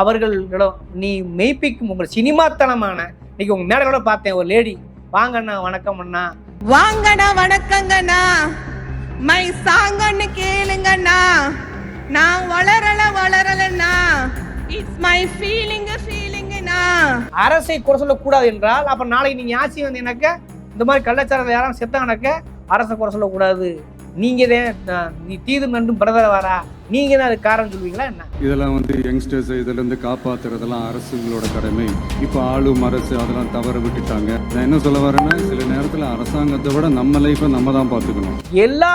அவர்களிடம் நீ மெய்ப்பிக்கும் உங்கள் சினிமாத்தனமான இன்னைக்கு உங்க மேடையோட பார்த்தேன் ஒரு லேடி வாங்க அண்ணா வணக்கம் அண்ணா. வாங்கண்ணா வணக்கங்கண்ணா. மை சாங்கன்னு கேளுங்கண்ணா. நான் வளரல வளரலண்ணா. இட்ஸ் மை ஃபீலிங் ஃபீலிங்ண்ணா அரசை குறை சொல்லக்கூடாது என்றால் அப்ப நாளைக்கு நீங்க ஆட்சி வந்தீங்கன்னாக்க இந்த மாதிரி கள்ளச்சாரத்தில் யாரும் செத்தாங்கனாக்க அரசை குறை சொல்லக்கூடாது. நீங்க தான் நீ தீது நண்டும் பிரதர வரா நீங்க தான் அதுக்கு காரணம் சொல்லுவீங்களா என்ன? இதெல்லாம் வந்து யங்ஸ்டர்ஸ் இதிலேருந்து காப்பாத்துறதெல்லாம் அரசுங்களோட கடமை. இப்போ ஆளும் அரசு அதெல்லாம் தவற விட்டுட்டாங்க. நான் என்ன சொல்ல வரேன்னா சில நேரத்தில் அரசாங்கத்தை விட நம்ம லைஃப்பை நம்ம தான் பார்த்துக்கணும். எல்லா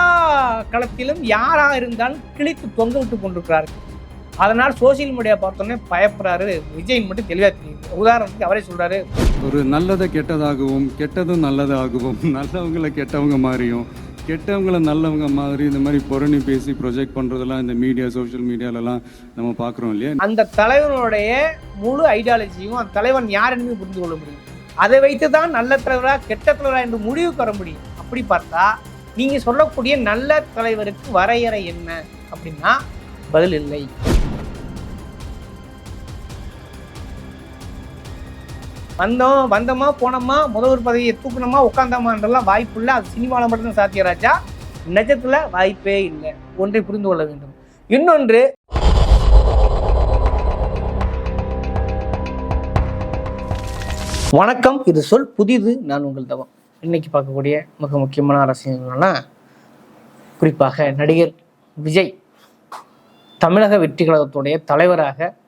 களத்திலும் யாரா இருந்தாலும் கிழித்து தொங்க விட்டு கொண்டிருக்கிறார்கள். அதனால் சோசியல் மீடியா பார்த்தோன்னே பயப்படுறாரு விஜய் மட்டும் தெளிவா தெரியுது. உதாரணத்துக்கு அவரே சொல்றாரு ஒரு நல்லதை கெட்டதாகவும் கெட்டதும் நல்லதாகவும் நல்லவங்களை கெட்டவங்க மாதிரியும் கெட்டவங்களை நல்லவங்க மாதிரி இந்த மாதிரி புரணி பேசி ப்ரொஜெக்ட் பண்ணுறதெல்லாம் இந்த மீடியா சோஷியல் மீடியாலலாம் நம்ம பார்க்குறோம் இல்லையா? அந்த தலைவனுடைய முழு ஐடியாலஜியும் அந்த தலைவன் யாருன்னு புரிந்து கொள்ள முடியும். அதை வைத்து தான் நல்ல தலைவரா கெட்ட தலைவரா என்று முடிவுக்கு வர முடியும். அப்படி பார்த்தா நீங்கள் சொல்லக்கூடிய நல்ல தலைவருக்கு வரையறை என்ன அப்படின்னா பதில் இல்லை. வந்தோம் வந்தோமா போனோமா முதல்வர் பதவியை தூக்கணுமா உட்காந்தோமான்றலாம் வாய்ப்பு இல்லை அது சினிமாவில் மட்டும்தான் சாத்தியராஜா நிஜத்தில் வாய்ப்பே இல்லை. ஒன்றை புரிந்து கொள்ள வேண்டும். இன்னொன்று வணக்கம். இது சொல் புதிது. நான் உங்கள் தவம். இன்னைக்கு பார்க்கக்கூடிய மிக முக்கியமான அரசியல்னா குறிப்பாக நடிகர் விஜய் தமிழக வெற்றி கழகத்துடைய தலைவராக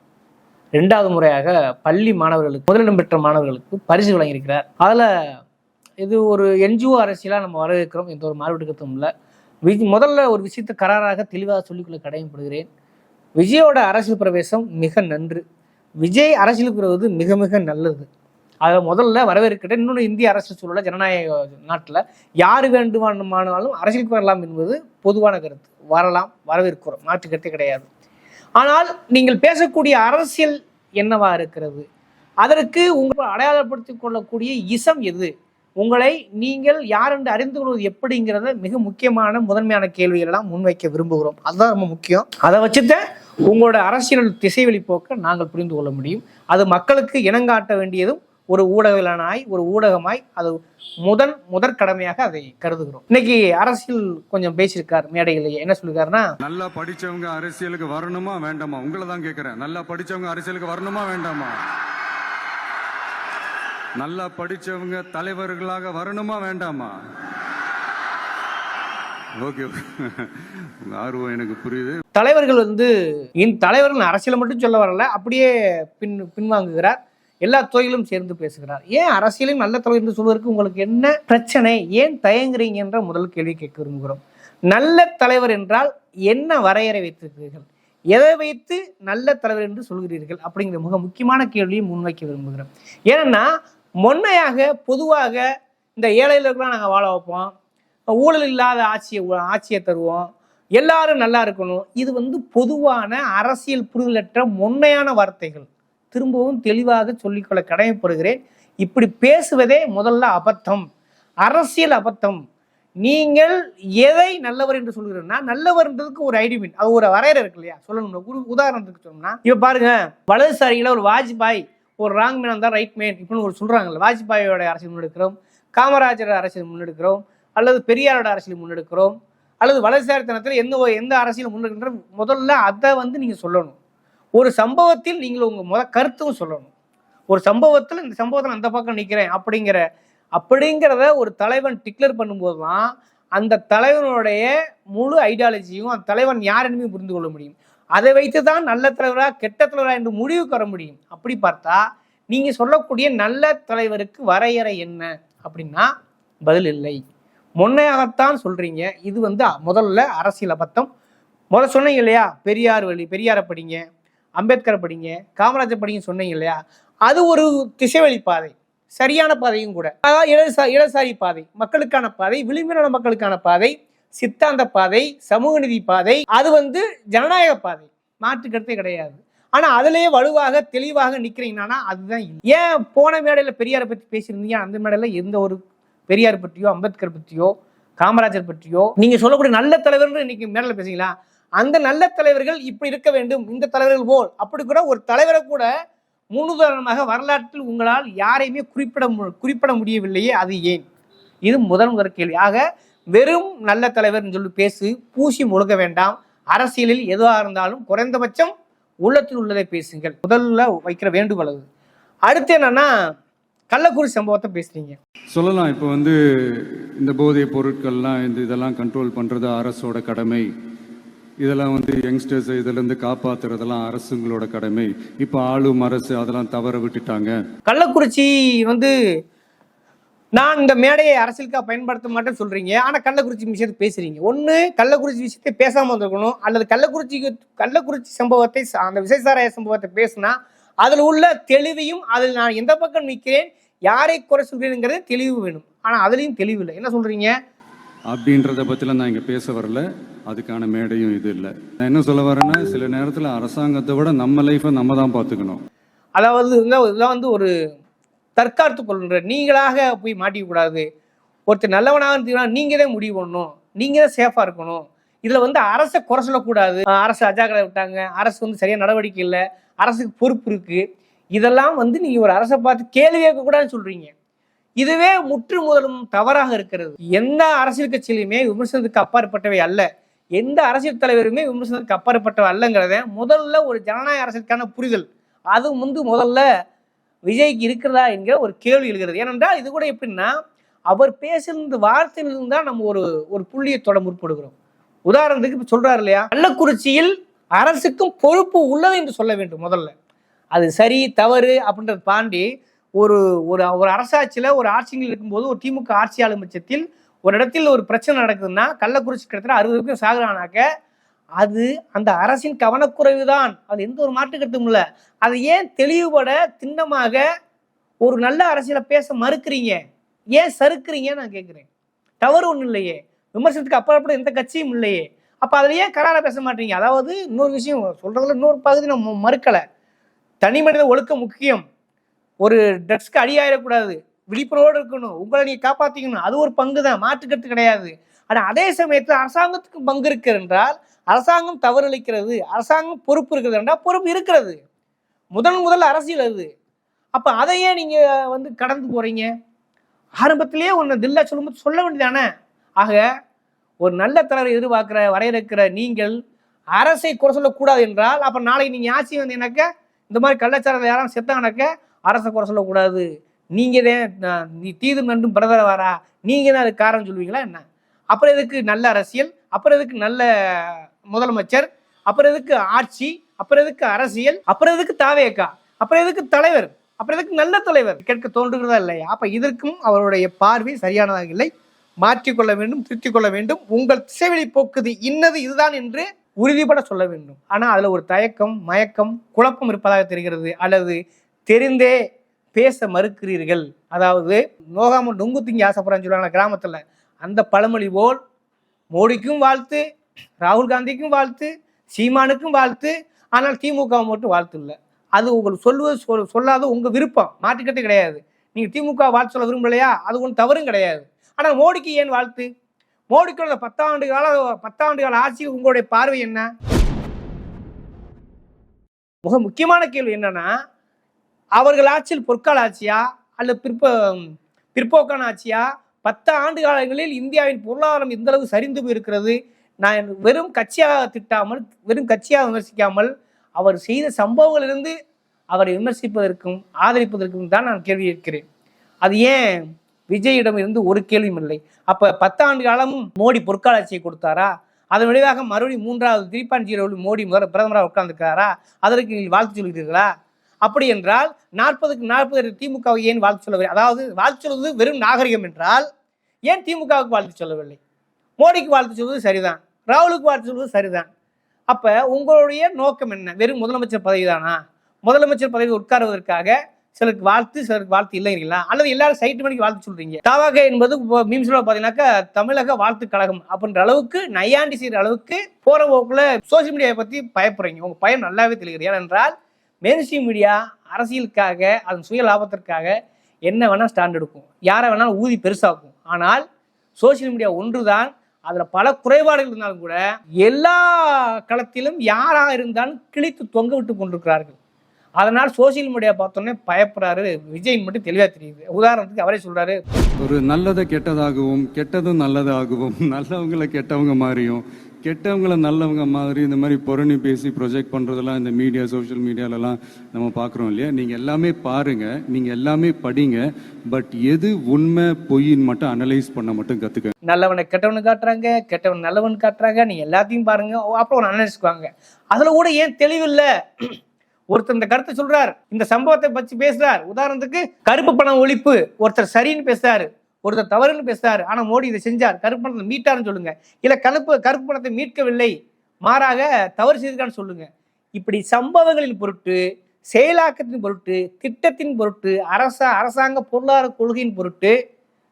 ரெண்டாவது முறையாக பள்ளி மாணவர்களுக்கு முதலிடம் பெற்ற மாணவர்களுக்கு பரிசு வழங்கியிருக்கிறார். அதில் இது ஒரு என்ஜிஓ அரசியலாக நம்ம வரவேற்கிறோம். எந்த ஒரு மாறுபட்டு கருத்தும் இல்லை. வி முதல்ல ஒரு விஷயத்தை கராராக தெளிவாக சொல்லிக்கொள்ள கடமைப்படுகிறேன். விஜயோட அரசியல் பிரவேசம் மிக நன்று. விஜய் அரசியலுக்கு வருவது மிக மிக நல்லது. அதை முதல்ல வரவேற்கிறேன். இன்னொன்று இந்திய அரசு சூழல ஜனநாயக நாட்டில் யார் வேண்டுமானாலும் அரசியலுக்கு வரலாம் என்பது பொதுவான கருத்து. வரலாம் வரவேற்கிறோம். மாற்று கருத்தே கிடையாது. ஆனால் நீங்கள் பேசக்கூடிய அரசியல் என்னவா இருக்கிறது? அதற்கு உங்கள் அடையாளப்படுத்திக் கொள்ளக்கூடிய இசம் எது? உங்களை நீங்கள் யார் என்று அறிந்து கொள்வது எப்படிங்கிறத மிக முக்கியமான முதன்மையான கேள்விகளெல்லாம் முன்வைக்க விரும்புகிறோம். அதுதான் ரொம்ப முக்கியம். அதை வச்சுதான் உங்களோட அரசியல் திசைவெளி போக்க நாங்கள் புரிந்து கொள்ள முடியும். அது மக்களுக்கு இனங்காட்ட வேண்டியதும் ஒரு ஊடகவியலானாய் ஒரு ஊடகமாய் அது முதன் முதற் கடமையாக அதை கருதுகிறோம். இன்னைக்கு அரசியல் கொஞ்சம் பேசியிருக்கார் மேடையிலேயே. என்ன சொல்லிருக்காருன்னா நல்லா படிச்சவங்க அரசியலுக்கு வரணுமா வேண்டாமா? உங்களை தான் கேட்குறேன் நல்லா படிச்சவங்க அரசியலுக்கு வரணுமா வேண்டாமா? நல்லா படிச்சவங்க தலைவர்களாக வரணுமா வேண்டாமா? ஓகே. ஆர்வம் எனக்கு புரியுது. தலைவர்கள் வந்து இந்த தலைவர்கள் அரசியலை மட்டும் சொல்ல வரல அப்படியே பின் பின்வாங்குகிறார். எல்லா துறையிலும் சேர்ந்து பேசுகிறார். ஏன் அரசியலையும் நல்ல தலைவர் என்று சொல்வதற்கு உங்களுக்கு என்ன பிரச்சனை? ஏன் தயங்குறீங்க என்ற முதல் கேள்வி கேட்க விரும்புகிறோம். நல்ல தலைவர் என்றால் என்ன வரையறை வைத்திருக்கிறீர்கள்? எதை வைத்து நல்ல தலைவர் என்று சொல்கிறீர்கள்? அப்படிங்கிற மிக முக்கியமான கேள்வியை முன்வைக்க விரும்புகிறோம். ஏன்னா முன்னையாக பொதுவாக இந்த ஏழைகளுக்கெல்லாம் நாங்கள் வாழ வைப்போம். ஊழல் இல்லாத ஆட்சியை ஆட்சியை தருவோம். எல்லாரும் நல்லா இருக்கணும். இது வந்து பொதுவான அரசியல் புரிதலற்ற முன்னையான வார்த்தைகள். திரும்பவும் தெளிவாக சொல்லிக்கொள்ள கடமைப்படுகிறேன். இப்படி பேசுவதே முதல்ல அபத்தம். அரசியல் அபத்தம். நீங்கள் எதை நல்லவர் என்று சொல்கிறீங்கன்னா நல்லவர்ன்றதுக்கு ஒரு ஐடிமின் அது ஒரு வரையறை இருக்கு இல்லையா? சொல்லணும்னா உதாரணத்துக்கு சொன்னோம்னா இப்போ பாருங்க வலதுசாரியில் ஒரு வாஜ்பாய் ஒரு ராங் மேன் தான் ரைட் மேன் இப்படின்னு ஒரு சொல்கிறாங்கல்ல வாஜ்பாயோட அரசியல் முன்னெடுக்கிறோம் காமராஜர் அரசியல் முன்னெடுக்கிறோம் அல்லது பெரியாரோட அரசியல் முன்னெடுக்கிறோம் அல்லது வலதுசாரித்தனத்தில் எந்த ஒரு- எந்த அரசியல் முன்னெடுக்கின்ற முதல்ல அதை வந்து நீங்கள் சொல்லணும். ஒரு சம்பவத்தில் நீங்கள் உங்கள் முத கருத்தும் சொல்லணும். ஒரு சம்பவத்தில் இந்த சம்பவத்தில் அந்த பக்கம் நிற்கிறேன் அப்படிங்கிற அப்படிங்கிறத ஒரு தலைவன் டிக்ளேர் பண்ணும்போது தான் அந்த தலைவனுடைய முழு ஐடியாலஜியும் அந்த தலைவன் யார் என்பதையும் புரிந்து கொள்ள முடியும். அதை வைத்து தான் நல்ல தலைவரா கெட்ட தலைவரா என்று முடிவுக்கு வர முடியும். அப்படி பார்த்தா நீங்கள் சொல்லக்கூடிய நல்ல தலைவருக்கு வரையறை என்ன அப்படின்னா பதில் இல்லை. முன்னையாகத்தான் சொல்கிறீங்க இது வந்து முதல்ல அரசியல் அபத்தம். முதல்ல சொன்னீங்க இல்லையா? பெரியார் வழி பெரியாரை படிங்க. அம்பேத்கரை படிங்க காமராஜர் படிங்க சொன்னீங்க இல்லையா? அது ஒரு திசைவழி பாதை சரியான பாதையும் கூட. அதாவது இடதுசா இடதுசாரி பாதை மக்களுக்கான பாதை விளிம்பின மக்களுக்கான பாதை சித்தாந்த பாதை சமூக நீதி பாதை அது வந்து ஜனநாயக பாதை. மாற்றுக்கருத்தே கிடையாது. ஆனா அதுலயே வலுவாக தெளிவாக நிக்கிறீங்கன்னா அதுதான் இல்லை. ஏன் போன மேடையில பெரியாரை பத்தி பேசியிருந்தீங்க? அந்த மேடையில எந்த ஒரு பெரியார் பற்றியோ அம்பேத்கர் பற்றியோ காமராஜர் பற்றியோ நீங்க சொல்லக்கூடிய நல்ல தலைவர்னு இன்னைக்கு மேடையில பேசுங்களா அந்த நல்ல தலைவர்கள் இப்படி இருக்க வேண்டும் இந்த தலைவர்கள் போல். அப்படி கூட ஒரு தலைவரை கூட முன்னுதாரணமாக வரலாற்றில் உங்களால் யாரையுமே குறிப்பிட மு- குறிப்பிட முடியவில்லையே அது ஏன்? இது முதல் முதல் கேள்வி. ஆக வெறும் நல்ல தலைவர்னு சொல்லி பேசு பூசி முழுக வேண்டாம். அரசியலில் எதுவாக இருந்தாலும் குறைந்தபட்சம் உள்ளத்தில் உள்ளதை பேசுங்கள். முதல்ல வைக்கிற வேண்டுகோள் அது. அடுத்து என்னன்னா கள்ளக்குறிச்சி சம்பவத்தை பேசுறீங்க. சொல்லலாம் இப்போ வந்து இந்த போதைய பொருட்கள்லாம் இந்த இதெல்லாம் கண்ட்ரோல் பண்ணுறது அரசோட கடமை. இதெல்லாம் வந்து யங்ஸ்டர்ஸ் இதிலிருந்து காப்பாத்துறதெல்லாம் அரசுங்களோட கடமை. இப்போ ஆளும் அரசு அதெல்லாம் தவற விட்டுட்டாங்க. கள்ளக்குறிச்சி வந்து நான் இந்த மேடையை அரசியலுக்காக பயன்படுத்த மாட்டேன்னு சொல்கிறீங்க ஆனால் கள்ளக்குறிச்சி விஷயத்தை பேசுறீங்க. ஒன்று கள்ளக்குறிச்சி விஷயத்தை பேசாமல் வந்திருக்கணும். அல்லது கள்ளக்குறிச்சி கள்ளக்குறிச்சி சம்பவத்தை அந்த விசைசாராய சம்பவத்தை பேசினா அதில் உள்ள தெளிவையும் அதில் நான் எந்த பக்கம் நிற்கிறேன் யாரை குறை சொல்கிறேங்கிறது தெளிவு வேணும். ஆனால் அதுலேயும் தெளிவு இல்லை. என்ன சொல்கிறீங்க அப்படின்றத பற்றிலாம் நான் இங்கே பேச வரல. அதுக்கான மேடையும் இது இல்லை. நான் என்ன சொல்ல வரேன்னா சில நேரத்தில் அரசாங்கத்தை விட நம்ம லைஃப்பை நம்ம தான் பார்த்துக்கணும் அதாவது இதெல்லாம் வந்து ஒரு தற்காத்து கொள்கிற நீங்களாக போய் மாட்டிக்கக்கூடாது ஒருத்தர் நல்லவனாக இருந்தீங்கன்னா நீங்கள் தான் முடிவு பண்ணணும். நீங்கள் தான் சேஃபாக இருக்கணும். இதில் வந்து அரசை குறை சொல்லக்கூடாது. அரசு அஜாக்கிரதை விட்டாங்க. அரசு வந்து சரியாக நடவடிக்கை இல்லை. அரசுக்கு பொறுப்பு இருக்குது இதெல்லாம் வந்து நீங்கள் ஒரு அரசை பார்த்து கேள்வி கேட்கக்கூடாதுன்னு சொல்கிறீங்க இதுவே முற்று முதலும் தவறாக இருக்கிறது. எந்த அரசியல் கட்சியிலுமே விமர்சனத்துக்கு அப்பாற்பட்டவை அல்ல. எந்த அரசியல் தலைவருமே விமர்சனத்துக்கு அப்பாற்பட்டவை அல்லங்கிறத முதல்ல ஒரு ஜனநாயக அரசியலுக்கான புரிதல். அது வந்து முதல்ல விஜய்க்கு இருக்கிறதா என்கிற ஒரு கேள்வி எழுகிறது. ஏனென்றால் இது கூட எப்படின்னா அவர் பேசுகிற வார்த்தையிலிருந்து தான் நம்ம ஒரு ஒரு புள்ளியை தொட முற்படுகிறோம். உதாரணத்துக்கு இப்போ சொல்கிறார் இல்லையா? கள்ளக்குறிச்சியில் அரசுக்கும் பொறுப்பு உள்ளது என்று சொல்ல வேண்டும் முதல்ல. அது சரி தவறு அப்படின்றத தாண்டி ஒரு ஒரு ஒரு அரசாட்சியில் ஒரு ஆட்சியில் இருக்கும்போது ஒரு திமுக ஆட்சி ஆளும் பட்சத்தில் ஒரு இடத்தில் ஒரு பிரச்சனை நடக்குதுன்னா கள்ளக்குறிச்சி கிட்டத்தட்ட அறுபது பேர் சாகுறானாக்க அது அந்த அரசின் கவனக்குறைவு தான். அது எந்த ஒரு மாற்று கருத்தும் இல்லை. அதை ஏன் தெளிவுபட திண்ணமாக ஒரு நல்ல அரசியலை பேச மறுக்கிறீங்க? ஏன் சறுக்குறீங்க நான் கேட்குறேன் தவறு ஒன்றும் இல்லையே. விமர்சனத்துக்கு அப்புறப்பட எந்த கட்சியும் இல்லையே. அப்போ அதில் ஏன் கராராக பேச மாட்டீங்க? அதாவது இன்னொரு விஷயம் சொல்றதுல இன்னொரு பகுதி நம்ம மறுக்கலை. தனி மனித ஒழுக்கம் முக்கியம். ஒரு ட்ரக்ஸ்க்கு அடியாயிடக்கூடாது. விழிப்புணர்வோடு இருக்கணும். உங்களை நீங்கள் காப்பாற்றிக்கணும் அது ஒரு பங்கு தான் மாற்றுக்கிறது கிடையாது. ஆனால் அதே சமயத்தில் அரசாங்கத்துக்கு பங்கு இருக்கிறது என்றால் அரசாங்கம் தவறளிக்கிறது. அரசாங்கம் பொறுப்பு இருக்கிறது என்றால் பொறுப்பு இருக்கிறது. முதன் முதல் அரசியல் அது. அப்போ அதையே நீங்கள் வந்து கடந்து போகிறீங்க ஆரம்பத்திலேயே ஒன்று தில்லா சொல்லும்போது சொல்ல வேண்டியதானே? ஆக ஒரு நல்ல தலைவர் எதிர்பார்க்குற வரையறுக்கிற நீங்கள் அரசை குறை சொல்லக்கூடாது என்றால் அப்போ நாளைக்கு நீங்கள் ஆட்சி வந்தீங்கன்னாக்க இந்த மாதிரி கள்ளச்சாரத்தில் யாரும் செத்தாங்கனாக்க அரசை குறை சொல்லக்கூடாது. நீங்கள் தான் நீ தீது நண்டும் பிரதர வாரா நீங்கள் தான் அதுக்கு காரணம் சொல்லுவீங்களா என்ன? அப்புறம் எதுக்கு நல்ல அரசியல்? அப்புறம் எதுக்கு நல்ல முதலமைச்சர்? அப்புறம் எதுக்கு ஆட்சி? அப்புறம் எதுக்கு அரசியல்? அப்புறம் எதுக்கு தாவேக்கா அப்புறம் எதுக்கு தலைவர்? அப்புறம் எதுக்கு நல்ல தலைவர்? கேட்க தோன்றுகிறதா இல்லையா? அப்போ இதற்கும் அவருடைய பார்வை சரியானதாக இல்லை? மாற்றிக்கொள்ள வேண்டும் திருத்திக் கொள்ள வேண்டும். உங்கள் திசைவெளி போக்குது. இன்னது இதுதான் என்று உறுதிபட சொல்ல வேண்டும். ஆனால் அதில் ஒரு தயக்கம் மயக்கம் குழப்பம் இருப்பதாக தெரிகிறது. அல்லது தெரிந்தே பேச மறுக்கிறீர்கள். அதாவது நோகாமல் நொங்கு திங்கி ஆசைப்படுறான்னு சொல்லுவாங்க கிராமத்தில். அந்த பழமொழி போல் மோடிக்கும் வாழ்த்து ராகுல் காந்திக்கும் வாழ்த்து சீமானுக்கும் வாழ்த்து ஆனால் திமுக மட்டும் வாழ்த்து இல்லை. அது உங்களுக்கு சொல்லுவது சொல் சொல்லாத உங்கள் விருப்பம். மாற்றுக்கட்டு கிடையாது. நீங்கள் திமுக வாழ்த்து சொல்ல விரும்பலையா? அது ஒன்றும் தவறும் கிடையாது. ஆனால் மோடிக்கு ஏன் வாழ்த்து? மோடிக்கு பத்தாண்டு கால பத்தாண்டு கால ஆட்சி உங்களுடைய பார்வை என்ன? மிக முக்கியமான கேள்வி என்னன்னா அவர்கள் ஆட்சியில் பொற்கால ஆட்சியா? அல்லது பிற்ப பிற்போக்கான ஆட்சியா? பத்து ஆண்டு காலங்களில் இந்தியாவின் பொருளாதாரம் எந்த அளவு சரிந்து போயிருக்கிறது? நான் வெறும் கட்சியாக திட்டாமல் வெறும் கட்சியாக விமர்சிக்காமல் அவர் செய்த சம்பவங்களிலிருந்து அவரை விமர்சிப்பதற்கும் ஆதரிப்பதற்கும் தான் நான் கேள்வி கேட்கிறேன். அது ஏன் விஜயிடம் இருந்து ஒரு கேள்வியும் இல்லை? அப்ப பத்தாண்டு காலமும் மோடி பொற்கால ஆட்சியை கொடுத்தாரா? அதன் விளைவாக மறுபடியும் மூன்றாவது த்ரீ ஜீரோவில் மோடி முதல் பிரதமராக உட்கார்ந்துருக்காரா அதற்கு நீங்கள் வாழ்த்து சொல்கிறீர்களா? அப்படி என்றால் நாற்பதுக்கு நாற்பது திமுகவை ஏன் வாழ்த்து சொல்லவில்லை? அதாவது வாழ்த்து சொல்வது வெறும் நாகரிகம் என்றால் ஏன் திமுகவுக்கு வாழ்த்து சொல்லவில்லை? மோடிக்கு வாழ்த்து சொல்வது சரிதான். ராகுலுக்கு வாழ்த்து சொல்வது சரிதான். அப்போ உங்களுடைய நோக்கம் என்ன? வெறும் முதலமைச்சர் பதவி தானா முதலமைச்சர் பதவி உட்காருவதற்காக சிலருக்கு வாழ்த்து சிலருக்கு வாழ்த்து இல்லைங்களா? அல்லது எல்லாரும் சைட்டு மணிக்கு வாழ்த்து சொல்றீங்க? தவாக என்பது மீம்ஸ்ல பாத்தீங்கன்னாக்கா தமிழக வாழ்த்து கழகம் அப்படின்ற அளவுக்கு நையாண்டி செய்யற அளவுக்கு போற போக்குல சோசியல் மீடியாவை பத்தி பயப்படுறீங்க. உங்க பயம் நல்லாவே தெரிகிறது ஏனென்றால் மெயின்ஸ்ட்ரீம் மீடியா அரசியலுக்காக அதன் சுய லாபத்திற்காக என்ன வேணால் ஸ்டாண்ட் எடுக்கும். யாரை வேணாலும் ஊதி பெருசாக்கும். ஆனால் சோஷியல் மீடியா ஒன்று தான் அதில் பல குறைபாடுகள் இருந்தாலும் கூட எல்லா களத்திலும் யாராக இருந்தாலும் கிழித்து தொங்க விட்டு கொண்டிருக்கிறார்கள். அதனால் சோசியல் மீடியா பார்த்தோன்னே பயப்படுறாரு விஜய் மட்டும் தெளிவாக தெரியுது. உதாரணத்துக்கு அவரே சொல்கிறாரு ஒரு நல்லதை கெட்டதாகவும் கெட்டதும் நல்லதாகவும் நல்லவங்களை கெட்டவங்க மாதிரியும் கெட்டவங்களை நல்லவங்க மாதிரி இந்த மாதிரி புரணி பேசி ப்ரொஜெக்ட் பண்ணுறதெல்லாம் இந்த மீடியா சோஷியல் மீடியாலலாம் நம்ம பார்க்குறோம் இல்லையா? நீங்கள் எல்லாமே பாருங்க நீங்கள் எல்லாமே படிங்க பட் எது உண்மை பொய்ன்னு மட்டும் அனலைஸ் பண்ண மட்டும் கற்றுக்க நல்லவனை கெட்டவனு காட்டுறாங்க கெட்டவன் நல்லவன் காட்டுறாங்க நீ எல்லாத்தையும் பாருங்க அப்புறம் ஒரு அனலிஸ்க்குவாங்க அதில் கூட ஏன் தெளிவில்லை ஒருத்தர் இந்த கருத்தை சொல்றார் இந்த சம்பவத்தை பற்றி பேசுறார். உதாரணத்துக்கு கருப்பு பணம் ஒழிப்பு ஒருத்தர் சரின்னு பேசுறாரு. ஒருத்தர் தவறுன்னு பேசுறாரு. ஆனால் மோடி இதை செஞ்சார். கருப்பு பணத்தை மீட்டாருன்னு சொல்லுங்க. இல்லை கருப்பு கருப்பு பணத்தை மீட்கவில்லை. மாறாக தவறு செய்திருக்கான்னு சொல்லுங்க. இப்படி சம்பவங்களின் பொருட்டு செயலாக்கத்தின் பொருட்டு திட்டத்தின் பொருட்டு அரச அரசாங்க பொருளாதார கொள்கையின் பொருட்டு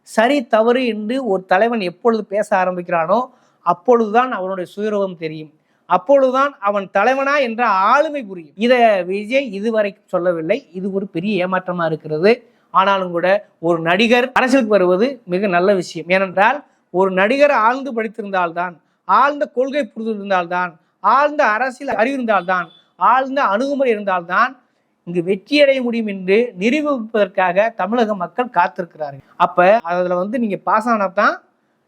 சரி தவறு என்று ஒரு தலைவன் எப்பொழுது பேச ஆரம்பிக்கிறானோ அப்பொழுதுதான் அவனுடைய சுயரூபம் தெரியும். அப்பொழுதுதான் அவன் தலைவனா என்ற ஆளுமை புரியும். இதை விஜய் இதுவரைக்கும் சொல்லவில்லை. இது ஒரு பெரிய ஏமாற்றமா இருக்கிறது. ஆனாலும் கூட ஒரு நடிகர் அரசியலுக்கு வருவது மிக நல்ல விஷயம். ஏனென்றால் ஒரு நடிகர் ஆழ்ந்து படித்திருந்தால்தான் ஆழ்ந்த கொள்கை புரிந்திருந்தால்தான் ஆழ்ந்த அரசியல் அறிவு இருந்தால்தான் ஆழ்ந்த அணுகுமுறை இருந்தால்தான் இங்கு வெற்றியடைய முடியும் என்று நிரூபிப்பதற்காக தமிழக மக்கள் காத்திருக்கிறார்கள். அப்ப அதில் வந்து நீங்க பாஸ் ஆனாதான்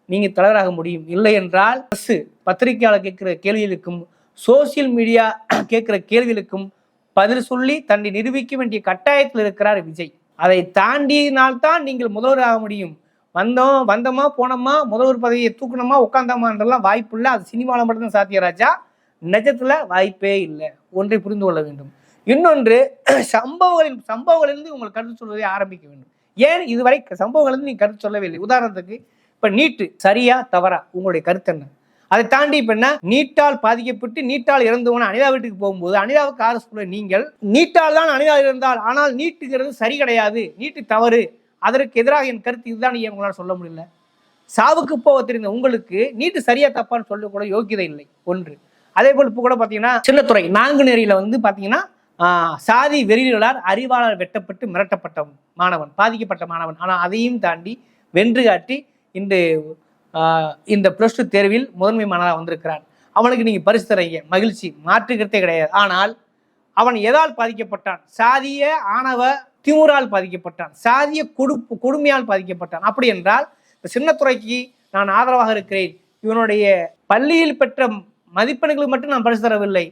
நீங்க தலைவராக முடியும். இல்லை என்றால் அரசு பத்திரிகையாளர் கேட்கிற கேள்விகளுக்கும் சோசியல் மீடியா கேட்கிற கேள்விகளுக்கும் பதில் சொல்லி தன்னை நிரூபிக்க வேண்டிய கட்டாயத்தில் இருக்கிறார் விஜய். அதை தாண்டினால்தான் நீங்கள் முதல்வராக முடியும். வந்தோம் வந்தோமா போனோமா முதல்வர் பதவியை தூக்கணுமா உட்காந்தோமான்றெல்லாம் வாய்ப்பு இல்லை. அது சினிமாவில் மட்டும்தான் சாத்திய ராஜா. நிஜத்தில் வாய்ப்பே இல்லை. ஒன்றை புரிந்து கொள்ள வேண்டும். இன்னொன்று சம்பவங்களின் சம்பவங்களிலிருந்து உங்கள் கருத்து சொல்வதை ஆரம்பிக்க வேண்டும். ஏன் இதுவரை சம்பவங்களிலிருந்து நீங்கள் கருத்து சொல்லவே இல்லை? உதாரணத்துக்கு இப்போ நீட்டு சரியா தவறா? உங்களுடைய கருத்து என்ன? அதை தாண்டி இப்ப என்ன? நீட்டால் பாதிக்கப்பட்டு நீட்டால் இறந்தவன அனிதா வீட்டுக்கு போகும்போது அனிதாவுக்கு ஆறு சொல்ல நீங்கள் நீட்டால் தான் அனிதா இருந்தால் ஆனால் நீட்டுங்கிறது சரி கிடையாது. நீட்டு தவறு. அதற்கு எதிராக என் கருத்து இதுதான் நீ உங்களால் சொல்ல முடியல. சாவுக்கு போக தெரிந்த உங்களுக்கு நீட்டு சரியா தப்பான்னு சொல்லக்கூட யோக்கியதை இல்லை. ஒன்று. அதே போல் இப்போ கூட பார்த்தீங்கன்னா சின்னத்துறை நாங்குநேரியில வந்து பார்த்தீங்கன்னா சாதி வெறியலால் அறிவாளர் வெட்டப்பட்டு மிரட்டப்பட்ட மாணவன் பாதிக்கப்பட்ட மாணவன். ஆனால் அதையும் தாண்டி வென்று காட்டி இன்று இந்த ப்ளஸ் டூ தேர்வில் முதன்மை மாணவராக வந்திருக்கிறான். அவனுக்கு நீங்கள் பரிசு தரீங்க மகிழ்ச்சி. மாற்றுக்கிறதே கிடையாது. ஆனால் அவன் எதால் பாதிக்கப்பட்டான்? சாதிய ஆணவ திமுறால் பாதிக்கப்பட்டான். சாதிய கொடுப்பு கொடுமையால் பாதிக்கப்பட்டான். அப்படி என்றால் இந்த சின்னத்துறைக்கு நான் ஆதரவாக இருக்கிறேன். இவனுடைய பள்ளியில் பெற்ற மதிப்பெண்களுக்கு மட்டும் நான் பரிசு தரவில்லை.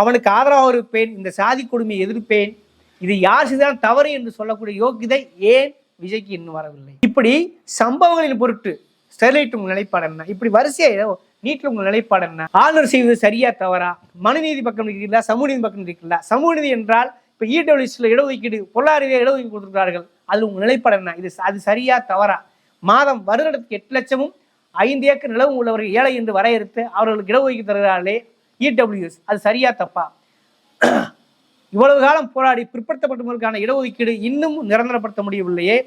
அவனுக்கு ஆதரவாக இருப்பேன். இந்த சாதி கொடுமையை எதிர்ப்பேன். இது யார் செய்தால் தவறு என்று சொல்லக்கூடிய யோக்கியதை ஏன் விஜய்க்கு இன்னும் வரவில்லை? இப்படி சம்பவங்களின் பொருட்டு ஸ்டெர்லைட் உங்கள் நிலைப்பாடு என்ன? இப்படி வரிசையாக நீட்டில் உங்கள் நிலைப்பாடு என்ன? ஆளுநர் செய்வது சரியா தவறா? மனுநீதி பக்கம் இருக்கிறீங்களா சமூக நீதி பக்கம் இருக்கிறீங்களா சமூக நீதி என்றால் இப்போ இடஒதுக்கீடுல இடஒதுக்கீடு பொருளாதார இடஒதுக்கீடு கொடுத்துருக்கிறார்கள் அதில் உங்கள் நிலைப்பாடு என்ன? இது அது சரியா தவறா? மாதம் வருடத்துக்கு எட்டு லட்சமும் ஐந்து ஏக்கர் நிலவும் உள்ளவர்கள் ஏழை என்று வரையறுத்து அவர்களுக்கு இடஒதுக்கீடு தருகிறார்களே இடபிள்யூஎஸ் அது சரியா தப்பா? இவ்வளவு காலம் போராடி பிற்படுத்தப்பட்டவர்களுக்கான இடஒதுக்கீடு இன்னும் நிரந்தரப்படுத்த முடியவில்லையே.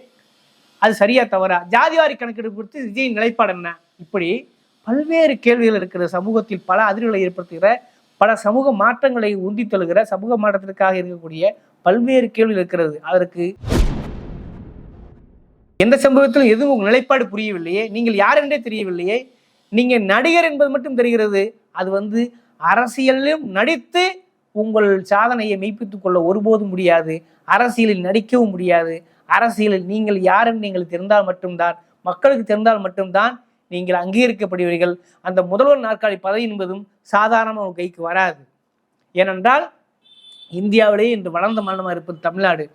அது சரியா தவறா? ஜாதிவாரி கணக்கெடுப்பு குறித்து விஜயின் நிலைப்பாடு என்ன? இப்படி பல்வேறு கேள்விகள் இருக்கிற சமூகத்தில் பல அதிர்வுகளை ஏற்படுத்துகிற பல சமூக மாற்றங்களை உந்தி தழுகிற சமூக மாற்றத்திற்காக இருக்கக்கூடிய பல்வேறு கேள்விகள் இருக்கிறது. அதற்கு எந்த சம்பவத்திலும் எதுவும் உங்கள் நிலைப்பாடு புரியவில்லையே நீங்கள் யார் என்றே தெரியவில்லையே நீங்கள் நடிகர் என்பது மட்டும் தெரிகிறது. அது வந்து அரசியலிலும் நடித்து உங்கள் சாதனையை மெய்ப்பித்துக் கொள்ள ஒருபோதும் முடியாது. அரசியலில் நடிக்கவும் முடியாது. அரசியலில் நீங்கள் யாருன்னு நீங்கள் தெரிந்தால் மட்டும்தான் மக்களுக்கு தெரிந்தால் மட்டும்தான் நீங்கள் அங்கீகரிக்கப்படுவீர்கள். அந்த முதல்வர் நாற்காலி பதவி என்பதும் சாதாரணமாக உங்கள் கைக்கு வராது. ஏனென்றால் இந்தியாவிலேயே இன்று வளர்ந்த மாநிலமாக இருப்பது தமிழ்நாடு.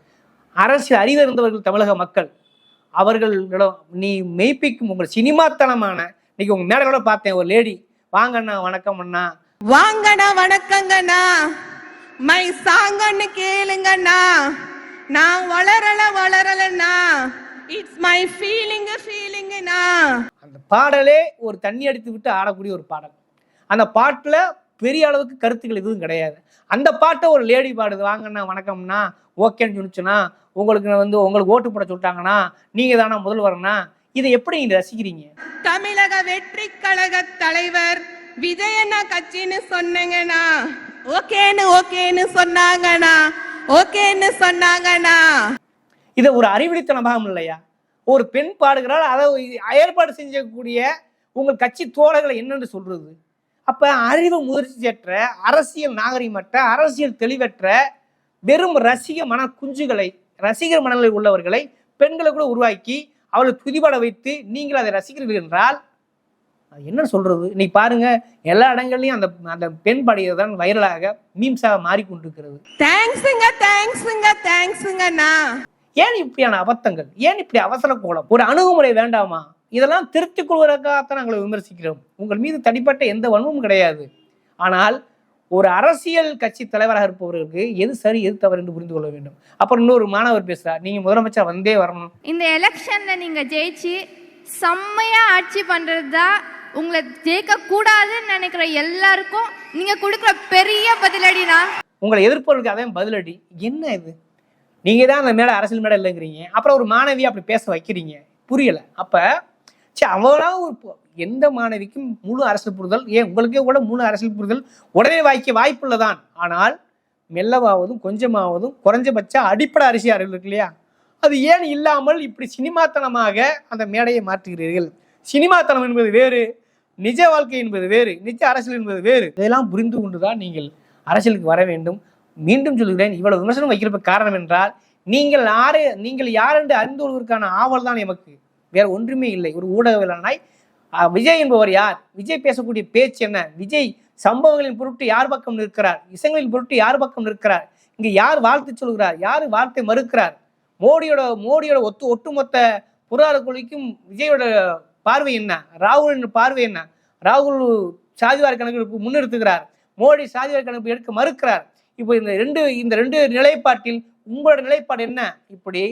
அரசியல் அறிவிருந்தவர்கள் தமிழக மக்கள். அவர்களிடம் நீ மெய்ப்பிக்கும் உங்கள் சினிமாத்தனமான இன்னைக்கு உங்க மேடையோட பார்த்தேன் ஒரு லேடி வாங்கண்ணா வணக்கம் அண்ணா. வாங்கண்ணா வணக்கங்கண்ணா. மை சாங்கன்னு கேளுங்கண்ணா. நான் வளரல வளரலண்ணா. இட்ஸ் மை ஃபீலிங் ஃபீலிங்கண்ணா அந்த பாடலே ஒரு தண்ணி அடித்து விட்டு ஆடக்கூடிய ஒரு பாடல். அந்த பாட்டுல பெரிய அளவுக்கு கருத்துக்கள் எதுவும் கிடையாது. அந்த பாட்டை ஒரு லேடி பாடுது வாங்கண்ணா வணக்கம்ண்ணா. ஓகேன்னு சொன்னிச்சுன்னா உங்களுக்கு வந்து உங்களுக்கு ஓட்டு போட சொல்லிட்டாங்கன்னா நீங்க தானே முதல்வர்னா இதை எப்படி நீங்க ரசிக்கிறீங்க? தமிழக வெற்றி கழக தலைவர் விஜயண்ணா கட்சின்னு சொன்னங்கண்ணா. ஓகேன்னு ஓகேன்னு சொன்னாங்கண்ணா. ஓகேன்னு சொன்னாங்கண்ணா. இதை ஒரு அறிவிழித்தனமாகும் இல்லையா? ஒரு பெண் பாடுகிறாள் அதை ஏற்பாடு செஞ்சக்கூடிய உங்கள் கட்சி தோழர்களை என்னென்று சொல்றது? அப்போ அறிவு முதிர்ச்சியற்ற அரசியல் நாகரிகமற்ற அரசியல் தெளிவற்ற வெறும் ரசிக மன குஞ்சுகளை ரசிகர் மனநிலை உள்ளவர்களை பெண்களை கூட உருவாக்கி அவளை துதிபட வைத்து நீங்கள் அதை ரசிக்கிறீர்கள் என்றால் என்ன சொல்றது? இன்னைக்கு பாருங்க எல்லா இடங்கள்லயும் அந்த அந்த பெண் பாடியது தான் வைரலாக மீம்ஸாக மாறிக்கொண்டிருக்கிறது. தேங்க்ஸுங்க தேங்க்ஸுங்க தேங்க்ஸுங்கண்ணா ஏன் இப்படியான அபத்தங்கள்? ஏன் இப்படி அவசர கோலம்? ஒரு அணுகுமுறை வேண்டாமா? இதெல்லாம் திருத்திக் கொள்வதற்காகத்தான் நாங்கள் விமர்சிக்கிறோம். உங்கள் மீது தனிப்பட்ட எந்த வன்மமும் கிடையாது. ஆனால் ஒரு அரசியல் கட்சி தலைவராக இருப்பவர்களுக்கு எது சரி எது தவறு என்று புரிந்து கொள்ள வேண்டும். அப்புறம் இன்னொரு மாணவர் பேசுறார். நீங்க முதலமைச்சர் வந்தே வரணும். இந்த எலெக்ஷன்ல நீங்க ஜெயிச்சு செம்மையா ஆட்சி பண்றது தான் உங்களை ஜெயிக்க கூடாதுன்னு நினைக்கிற எல்லாருக்கும் நீங்க கொடுக்குற பெரிய பதிலடினா? உங்களை எதிர்ப்பவர்களுக்கு அதான் பதிலடி. என்ன இது? நீங்க தான் அந்த மேடை அரசியல் மேடை இல்லைங்கிறீங்க. அப்புறம் ஒரு மாணவியை அப்படி பேச வைக்கிறீங்க. புரியல. அப்ப சரி அவளா ஒரு எந்த மாணவிக்கும் முழு அரசியல் புரிதல் ஏன் உங்களுக்கே கூட முழு அரசியல் புரிதல் உடனே வாய்க்க வாய்ப்புள்ளதான். ஆனால் மெல்லவாவதும் கொஞ்சமாவதும் குறைஞ்சபட்ச அடிப்படை அரிசி அறிவு இருக்கு இல்லையா? அது ஏன் இல்லாமல் இப்படி சினிமாத்தனமாக அந்த மேடையை மாற்றுகிறீர்கள்? சினிமாத்தனம் என்பது வேறு. நிஜ வாழ்க்கை என்பது வேறு நிஜ அரசியல் என்பது வேறு. இதெல்லாம் புரிந்து கொண்டுதான் நீங்கள் அரசியலுக்கு வர வேண்டும். மீண்டும் சொல்கிறேன் இவ்வளவு விமர்சனம் வைக்கிறப்ப காரணம் என்றால் நீங்கள் யாரு நீங்கள் யார் என்று அறிந்து கொள்வதற்கான ஆவல் தான் எமக்கு. வேற ஒன்றுமே இல்லை. ஒரு ஊடகவியலானாய் விஜய் என்பவர் யார்? விஜய் பேசக்கூடிய பேச்சு என்ன? விஜய் சம்பவங்களின் பொருட்டு யார் பக்கம் நிற்கிறார்? இசங்களின் பொருட்டு யார் பக்கம் நிற்கிறார்? இங்கே யார் வாழ்த்து சொல்கிறார்? யார் வார்த்தை மறுக்கிறார்? மோடியோட மோடியோட ஒத்து ஒட்டுமொத்த பொருளாதார கொள்கைக்கும் விஜயோட பார்வை என்ன? ராகுலின் பார்வை என்ன? ராகுல் சாதிவார் கணக்கெடுப்பு முன்னெடுத்துகிறார் மோடி சாதிவார் கணக்கு எடுக்க மறுக்கிறார். இப்போ இந்த ரெண்டு இந்த ரெண்டு நிலைப்பாட்டில் உங்களோட நிலைப்பாடு என்ன? இப்படி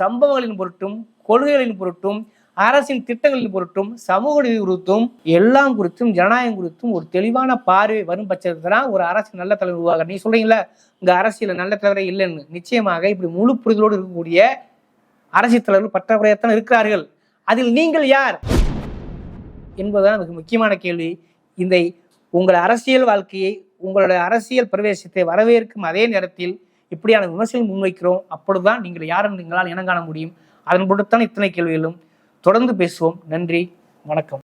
சம்பவங்களின் பொருட்டும் கொள்கைகளின் பொருட்டும் அரசின் திட்டங்களின் பொருட்டும் சமூக நீதி குறித்தும் எல்லாம் குறித்தும் ஜனநாயகம் குறித்தும் ஒரு தெளிவான பார்வை வரும் பட்சத்தில் தான் ஒரு அரசு நல்ல தலைவர் உருவாக நீ சொல்றீங்களா இங்க அரசியல் நல்ல தலைவரே இல்லைன்னு. நிச்சயமாக இப்படி முழு புரிதலோடு இருக்கக்கூடிய அரசியல் தலைவர்கள் பற்றாக்குறையாகத்தான் இருக்கிறார்கள். அதில் நீங்கள் யார்? என்பதுதான் மிக முக்கியமான கேள்வி. இந்த உங்கள் அரசியல் வாழ்க்கையை உங்களோட அரசியல் பிரவேசத்தை வரவேற்கும் அதே நேரத்தில் இப்படியான விமர்சனம் முன்வைக்கிறோம். அப்பொழுதுதான் நீங்கள் யாரும் எங்களால் எங்களால் இனங்காண முடியும். அதன் பொருட்டுத்தான் இத்தனை கேள்விகளும். தொடர்ந்து பேசுவோம். நன்றி. வணக்கம்.